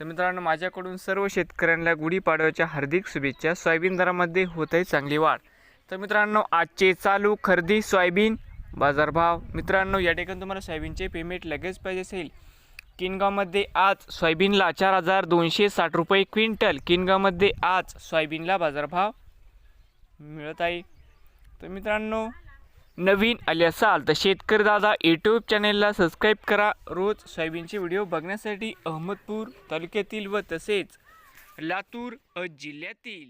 तर मित्रांनो माझ्याकडून सर्व शेतकऱ्यांना गुढीपाडव्याच्या हार्दिक शुभेच्छा. सोयाबीन दरामध्ये होत आहे चांगली वाढ. तर मित्रांनो आजचे चालू खरेदी सोयाबीन बाजारभाव. मित्रांनो या ठिकाणी तुम्हाला सोयाबीनचे पेमेंट लगेच पाहिजे असेल. किनगावमध्ये आज सोयाबीनला चार हजार दोनशे साठ रुपये क्विंटल. किनगावमध्ये आज सोयाबीनला बाजारभाव मिळत आहे. तर मित्रांनो नवीन आले असाल तर शेतकरी दादा यूट्यूब चॅनेलला सबस्क्राईब करा. रोज सोयाबीनचे व्हिडिओ बघण्यासाठी अहमदपूर तालुक्यातील व तसेच लातूर अ जिल्ह्यातील.